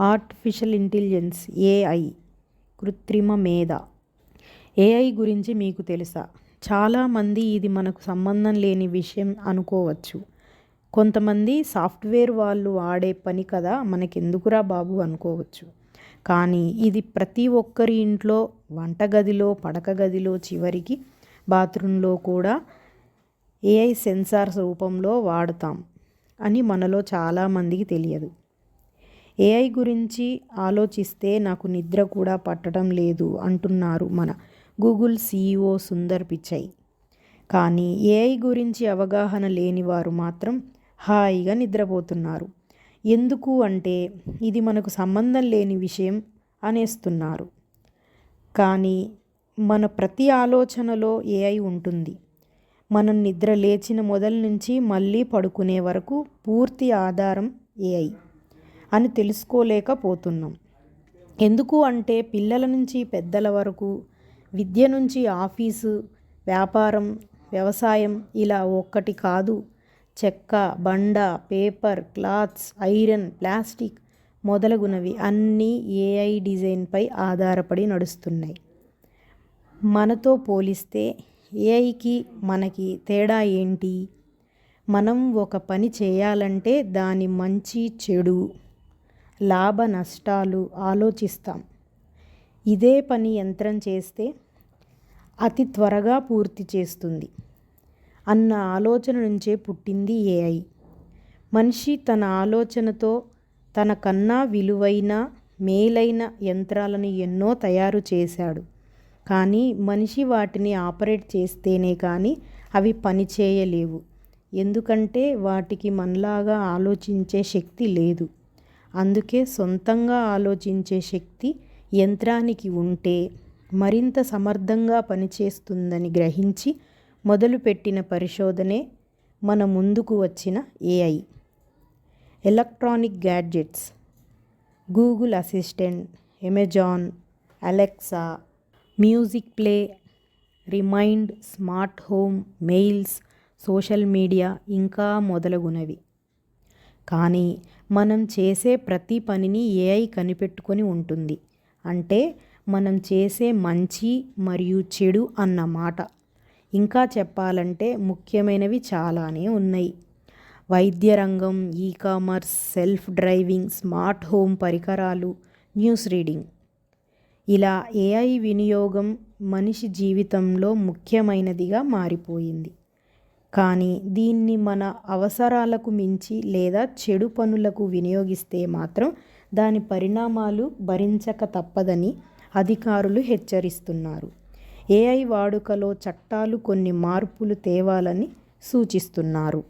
Artificial intelligence AI కృత్రిమ మేధ. AI గురించి మీకు తెలుసా? చాలామంది ఇది మనకు సంబంధం లేని విషయం అనుకోవచ్చు. కొంతమంది సాఫ్ట్వేర్ వాళ్ళు వాడే పని కదా మనకెందుకురా బాబు అనుకోవచ్చు. కానీ ఇది ప్రతి ఒక్కరి ఇంట్లో వంటగదిలో పడక గదిలో చివరికి బాత్రూంలో కూడా ఏఐ సెన్సార్స్ రూపంలో వాడతాం అని మనలో చాలామందికి తెలియదు. ఏఐ గురించి ఆలోచిస్తే నాకు నిద్ర కూడా పట్టడం లేదు అంటున్నారు మన గూగుల్ సీఈఓ సుందర్ పిచై కానీ ఏఐ గురించి అవగాహన లేని వారు మాత్రం హాయిగా నిద్రపోతున్నారు. ఎందుకు అంటే ఇది మనకు సంబంధం లేని విషయం అనేస్తున్నారు. కానీ మన ప్రతి ఆలోచనలో ఏఐ ఉంటుంది. మనం నిద్ర లేచిన మొదల నుంచి మళ్ళీ పడుకునే వరకు పూర్తి ఆధారం ఏఐ. అని తెలుసుకోలేకపోతున్నాం. ఎందుకు అంటే పిల్లల నుంచి పెద్దల వరకు విద్య నుంచి ఆఫీసు వ్యాపారం వ్యవసాయం ఇలా ఒక్కటి కాదు. చెక్క బండ పేపర్ క్లాత్స్ ఐరన్ ప్లాస్టిక్ మొదలగునవి అన్నీ ఏఐ డిజైన్పై ఆధారపడి నడుస్తున్నాయి. మనతో పోలిస్తే ఏఐకి మనకి తేడా ఏంటి? మనం ఒక పని చేయాలంటే దాని మంచి చెడు లాభ నష్టాలు ఆలోచిస్తాం. ఇదే పని యంత్రం చేస్తే అతి త్వరగా పూర్తి చేస్తుంది. అన్న ఆలోచన నుంచే పుట్టింది ఏఐ. మనిషి తన ఆలోచనతో తన కన్నా విలువైన మేలైన యంత్రాలను ఎన్నో తయారు చేశాడు. కానీ మనిషి వాటిని ఆపరేట్ చేస్తేనే కానీ అవి పని చేయలేవు. ఎందుకంటే వాటికి మనలాగా ఆలోచించే శక్తి లేదు. అందుకే సొంతంగా ఆలోచించే శక్తి యంత్రానికి ఉంటే మరింత సమర్థంగా పనిచేస్తుందని గ్రహించి మొదలుపెట్టిన పరిశోధనే మన ముందుకు వచ్చిన AI electronic gadgets. Google assistant Amazon Alexa music play remind smart home mails social media ఇంకా మొదలగునవి. కానీ మనం చేసే ప్రతి పనిని ఏఐ కనిపెట్టుకొని ఉంటుంది. అంటే మనం చేసే మంచి మరియు చెడు అన్న మాట. ఇంకా చెప్పాలంటే ముఖ్యమైనవి చాలానే ఉన్నాయి. వైద్య రంగం e commerce self driving smart home పరికరాలు న్యూస్ రీడింగ్. ఇలా ఏఐ వినియోగం మనిషి జీవితంలో ముఖ్యమైనదిగా మారిపోయింది. కానీ దీన్ని మన అవసరాలకు మించి లేదా చెడు పనులకు వినియోగిస్తే మాత్రం దాని పరిణామాలు భరించక తప్పదని అధికారులు హెచ్చరిస్తున్నారు. ఏఐ వాడుకలో చట్టాలు కొన్ని మార్పులు తేవాలని సూచిస్తున్నారు.